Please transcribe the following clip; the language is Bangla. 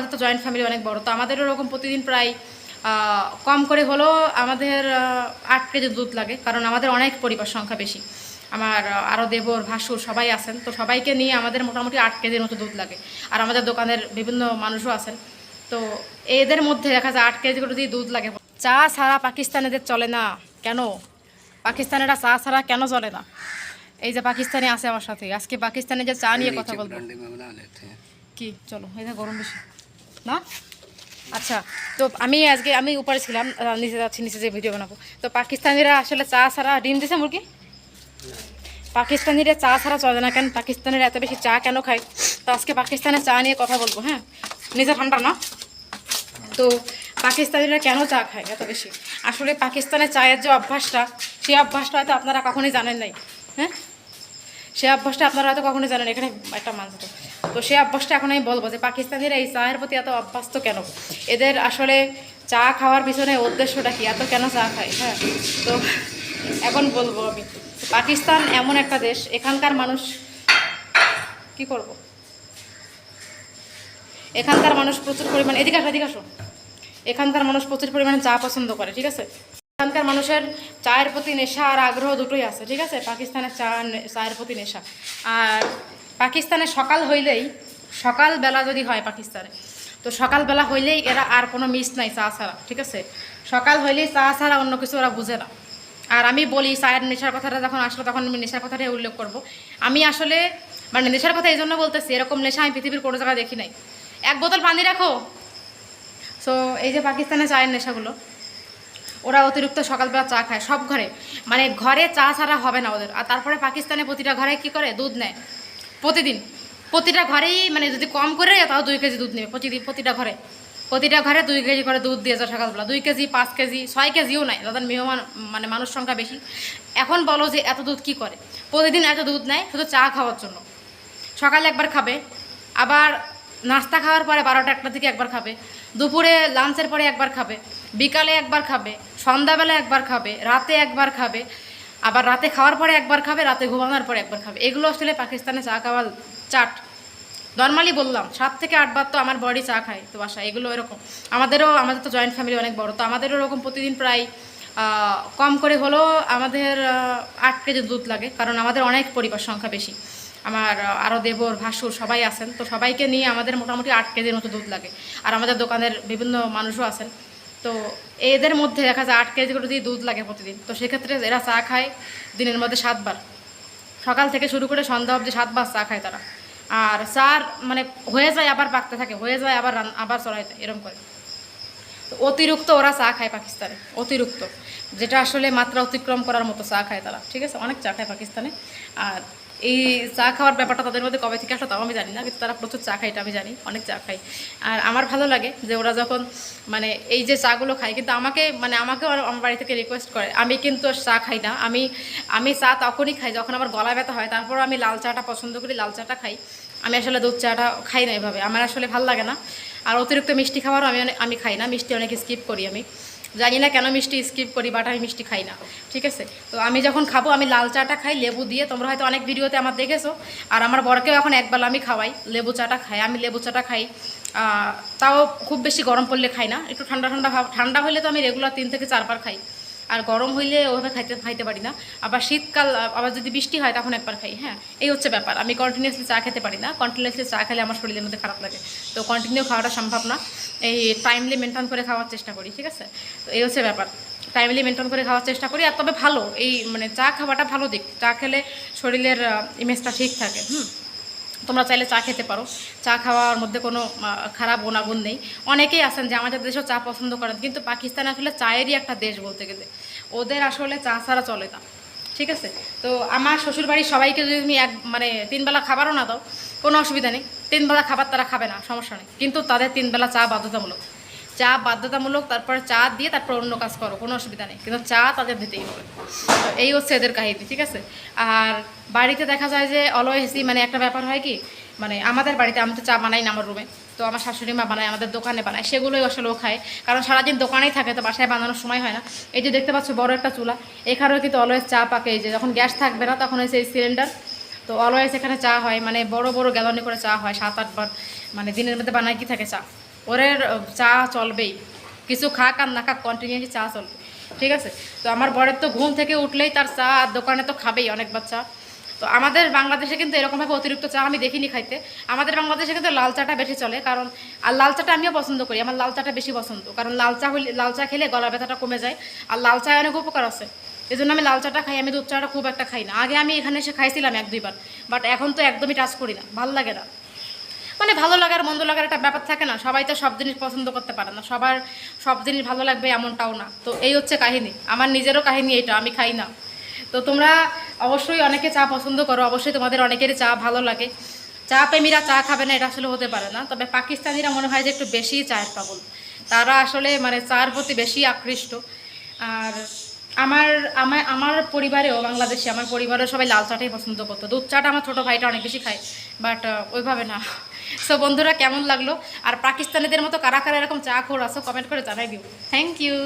আমাদের তো জয়েন্ট ফ্যামিলি অনেক বড় তো আমাদের ওরকম প্রতিদিন প্রায় কম করে হলেও আমাদের আট কেজি দুধ লাগে কারণ আমাদের অনেক পরিবার সংখ্যা বেশি। আমার আরও দেবর ভাসুর সবাই আছেন তো সবাইকে নিয়ে আমাদের মোটামুটি আট কেজির মতো দুধ লাগে। আর আমাদের দোকানের বিভিন্ন মানুষও আছেন তো এদের মধ্যে দেখা যায় আট কেজি করে দুধ লাগে চা ছাড়া পাকিস্তানিদের চলে না কেন? পাকিস্তানেরা চা ছাড়া কেন চলে না? এই যে পাকিস্তানি আছে আমার সাথে আজকে পাকিস্তানে যে চা নিয়ে কথা বলব। কি? চলো এটা গরম বেশি। না? আচ্ছা তো আমি আজকে আমি উপরে ছিলাম নিচে যাচ্ছি, নিচে যে ভিডিও বানাবো। তো পাকিস্তানিরা আসলে চা ছাড়া ডিম দিছে মুরগি? পাকিস্তানিরা চা ছাড়া চলে না কেন? পাকিস্তানের এত বেশি চা কেন খায়? তো আজকে পাকিস্তানের চা নিয়ে কথা বলব হ্যাঁ? নিজে ঠান্ডা না? তো পাকিস্তানিরা কেন চা খায় এত বেশি? আসলে পাকিস্তানের চায়ের যে অভ্যাসটা, সেই অভ্যাসটা হয়তো আপনারা কখনোই জানেন নাই হ্যাঁ? সে অভ্যাসটা আপনারা হয়তো কখনোই জানেন, এখানে একটা মানুষ। তো। সেই অভ্যাসটা এখন আমি বলব যে পাকিস্তানিরা এই চায়ের প্রতি এত অভ্যস্ত কেন? এদের আসলে চা খাওয়ার পিছনে উদ্দেশ্যটা কি? এত কেন চা খায়? হ্যাঁ তো এখন বলব আমি। পাকিস্তান এমন একটা দেশ, এখানকার মানুষ কি করব? এখানকার মানুষ প্রচুর পরিমাণে এদিকে এদিকে আসো। এখানকার মানুষ প্রচুর পরিমাণে চা পছন্দ করে, ঠিক আছে? এখানকার মানুষের চায়ের প্রতি নেশা আর আগ্রহ দুটোই আছে, ঠিক আছে? পাকিস্তানের চা চায়ের প্রতি নেশা। আর পাকিস্তানে সকাল হইলেই, সকালবেলা যদি হয় পাকিস্তানে, তো সকালবেলা হইলেই এরা আর কোনো মিস নাই চা ছাড়া, ঠিক আছে? সকাল হইলেই চা ছাড়া অন্য কিছু ওরা বুঝে না। আর আমি বলি, চায়ের নেশার কথাটা যখন আসলো, তখন আমি নেশার কথাটাই উল্লেখ করব। আমি আসলে মানে নেশার কথা এই জন্য বলতেছি, এরকম নেশা আমি পৃথিবীর কোনো জায়গায় দেখি নাই। এক বোতল পানি রাখো। সো এই যে পাকিস্তানের চায়ের নেশাগুলো ওরা অতিরিক্ত সকালবেলা চা খায়, সব ঘরে। মানে ঘরে চা ছাড়া হবে না ওদের। আর তারপরে পাকিস্তানে প্রতিটা ঘরে কি করে? দুধ নেয়। প্রতিদিন। প্রতিটা ঘরেই মানে যদি কম করে তাও দুই কেজি দুধ নেবে প্রতিদিন প্রতিটা ঘরে। প্রতিটা ঘরে দুই কেজি করে দুধ দিয়ে যায় সকালবেলা। দুই কেজি, পাঁচ কেজি, ছয় কেজিও নাই। তাদের মেহমান মানে মানুষ সংখ্যা বেশি। এখন বলো যে এত দুধ কি করে? প্রতিদিন এত দুধ নেয় শুধু চা খাওয়ার জন্য। সকালে একবার খাবে, আবার নাস্তা খাওয়ার পরে বারোটা একটা থেকে একবার খাবে। দুপুরে লাঞ্চের পরে একবার খাবে, বিকালে একবার খাবে সন্ধ্যাবেলা একবার খাবে, রাতে একবার খাবে, আবার রাতে খাওয়ার পরে একবার খাবে, রাতে ঘুমানোর পরে একবার খাবে। এগুলো আসলে পাকিস্তানে চা খাওয়ার চাট। নর্মালি বললাম, সাত থেকে আটবার তো আমার বডি চা খায় তো বাসা এগুলো এরকম। আমাদেরও, আমাদের তো জয়েন্ট ফ্যামিলি অনেক বড়, তো আমাদেরও এরকম প্রতিদিন প্রায় কম করে হলেও আমাদের আট কেজি দুধ লাগে, কারণ আমাদের অনেক পরিবার সংখ্যা বেশি। আমার আরও দেবর, ভাসুর সবাই আছেন, তো সবাইকে নিয়ে আমাদের মোটামুটি আট কেজির মতো দুধ লাগে। আর আমাদের দোকানের বিভিন্ন মানুষও আছেন। তো এদের মধ্যে দেখা যায় আট কেজি করে দিয়ে দুধ লাগে প্রতিদিন, তো সেক্ষেত্রে এরা চা খায় দিনের মধ্যে সাতবার। সকাল থেকে শুরু করে সন্ধ্যা অবধি সাতবার চা খায় তারা। আর চার মানে হয়ে যায় আবার পাকতে থাকে, হয়ে যায় আবার আবার চড়াইতে এরকম করে। অতিরিক্ত ওরা চা খায় পাকিস্তানে, অতিরিক্ত। যেটা আসলে মাত্রা অতিক্রম করার মতো চা খায় তারা, ঠিক আছে? অনেক চা খায় পাকিস্তানে। আর এই চা খাওয়ার ব্যাপারটা তাদের মধ্যে কবে থেকে আসলো তাও আমি জানি না, কিন্তু তারা প্রচুর চা খায় আমি জানি, অনেক চা খায়। আর আমার ভালো লাগে যে ওরা যখন মানে এই যে চাগুলো খায়, কিন্তু আমাকে মানে আমাকেও আমার বাড়ি থেকে রিকোয়েস্ট করে, আমি কিন্তু চা খাই না, আমি আমি চা তখনই খাই যখন আমার গলা ব্যথা হয়, তারপর আমি লাল চাটা পছন্দ করি, লাল চাটা খাই। আমি আসলে দুধ চাটা খাই না এভাবে, আমার আসলে ভালো লাগে না। আর অতিরিক্ত মিষ্টি খাবারও আমি আমি খাই না, মিষ্টি অনেক স্কিপ করি আমি। জানি না কেন মিষ্টি স্কিপ করি বাট আমি মিষ্টি খাই না। ঠিক আছে? তো আমি যখন খাব, আমি লাল চাটা খাই, লেবু দিয়ে। তোমরা হয়তো অনেক ভিডিওতে আমার দেখেছ। আর আমার বরকেও এখন একবেলা আমি খাওয়াই, লেবু চাটা খাই। আমি লেবু চাটা খাই। তাও খুব বেশি গরম পড়লে খাই না। একটু ঠান্ডা ঠান্ডা ভাব, ঠান্ডা হলে তো আমি রেগুলার তিন থেকে চারবার খাই। আর গরম হইলে ওভাবে খাইতে খাইতে পারি না। আবার শীতকাল, আবার যদি বৃষ্টি হয়, তখন একবার খাই হ্যাঁ? এই হচ্ছে ব্যাপার। আমি কন্টিনিউসলি চা খেতে পারি না। কন্টিনিউসলি চা খেলে আমার শরীরের মধ্যে খারাপ লাগে। তো কন্টিনিউ খাওয়াটা সম্ভব না। এই টাইমলি মেনটেন করে খাওয়ার চেষ্টা করি, ঠিক আছে? তো এই হচ্ছে ব্যাপার। টাইমলি মেনটেন করে খাওয়ার চেষ্টা করি, আর তবে ভালো, এই মানে চা খাওয়াটা ভালো দিক। চা খেলে শরীরের ইমেজটা ঠিক থাকে, হুম? তোমরা চাইলে চা খেতে পারো। চা খাওয়ার মধ্যে কোনো খারাপ গুণাগুণ নেই। অনেকেই আছেন যে আমাদের দেশেও চা পছন্দ করেন, কিন্তু পাকিস্তান আসলে চায়েরই একটা দেশ বলতে গেলে। ওদের আসলে চা ছাড়া চলে না, ঠিক আছে? তো আমার শ্বশুরবাড়ির সবাইকে যদি তুমি এক মানে তিনবেলা খাবারও না দাও, কোনো অসুবিধা নেই। তিনবেলা খাবার তারা খাবে না, সমস্যা নেই। কিন্তু তাদের তিনবেলা চা বাধ্যতামূলক। চা বাধ্যতামূলক, তারপরে চা দিয়ে তারপর অন্য কাজ করো, কোনো অসুবিধা নেই। কিন্তু চা তাদের দিতেই হবে। তো এই হচ্ছে এদের কাহিনী, ঠিক আছে? আর বাড়িতে দেখা যায় যে অলওয়েজই মানে একটা ব্যাপার হয় কি মানে আমাদের বাড়িতে আমি তো চা বানাই না আমার রুমে। তো আমার শাশুড়ি মা বানায়, আমাদের দোকানে বানায়, সেগুলোই আসলে ও খায়। কারণ সারাদিন দোকানেই থাকে, তো বাসায় বানানোর সময় হয় না। এই যে দেখতে পাচ্ছ বড় একটা চুলা, এখানেও কিন্তু অলওয়েজ চা পাকে। এই যে যখন গ্যাস থাকবে না, তখন হয়েছে এই সিলিন্ডার তো অলওয়েজ এখানে চা হয় মানে বড় বড় গ্যালনে করে চা হয়, সাত আটবার মানে দিনের মধ্যে বানায় কি থাকে চা? ওরের চা চলবেই। কিছু খাক আর না খাক কন্টিনিউসলি চা চলবে। ঠিক আছে? তো আমার বরের তো ঘুম থেকে উঠলেই তার চা আর দোকানে তো খাবেই অনেকবার চা। তো আমাদের বাংলাদেশে কিন্তু এরকমভাবে অতিরিক্ত চা আমি দেখিনি খাইতে। আমাদের বাংলাদেশে কিন্তু লাল চাটা বেশি চলে, কারণ, আর লাল চাটা আমিও পছন্দ করি, আমার লাল চাটা বেশি পছন্দ। কারণ লাল চা হইলে, লাল চা খেলে গলা ব্যথাটা কমে যায়। আর লাল চায় অনেক উপকার আছে। এই জন্য আমি লাল চাটা খাই, আমি দুধ চাটা খুব একটা খাই না। আগে আমি এখানে এসে খাইছিলাম এক দুইবার বাট এখন তো একদমই টাচ করি না, ভালো লাগে না। মানে ভালো লাগার, মন্দ লাগার একটা ব্যাপার থাকে না, সবাই তো সব জিনিস পছন্দ করতে পারে না, সবার সব জিনিস ভালো লাগবে এমনটাও না। তো এই হচ্ছে কাহিনী, আমার নিজেরও কাহিনী এটা, আমি খাই না। তো তোমরা অবশ্যই অনেকে চা পছন্দ করো, অবশ্যই তোমাদের অনেকেরই চা ভালো লাগে। চা প্রেমীরা চা খাবে না, এটা আসলে হতে পারে না, তবে পাকিস্তানিরা মনে হয় যে একটু বেশি চায়ের পাগল। তারা আসলে মানে চার প্রতি বেশি আকৃষ্ট। আর আমার আমার আমার পরিবারেও বাংলাদেশে, আমার পরিবারেও সবাই লাল চাটাই পছন্দ করতো। দুধ চাটা আমার ছোটো ভাইটা অনেক বেশি খায় বাট ওইভাবে না। সো বন্ধুরা, কেমন লাগল? আর পাকিস্তানিদের মতো কারা কারা এরকম চা খোর আসো কমেন্ট করে জানাই দিও। Thank you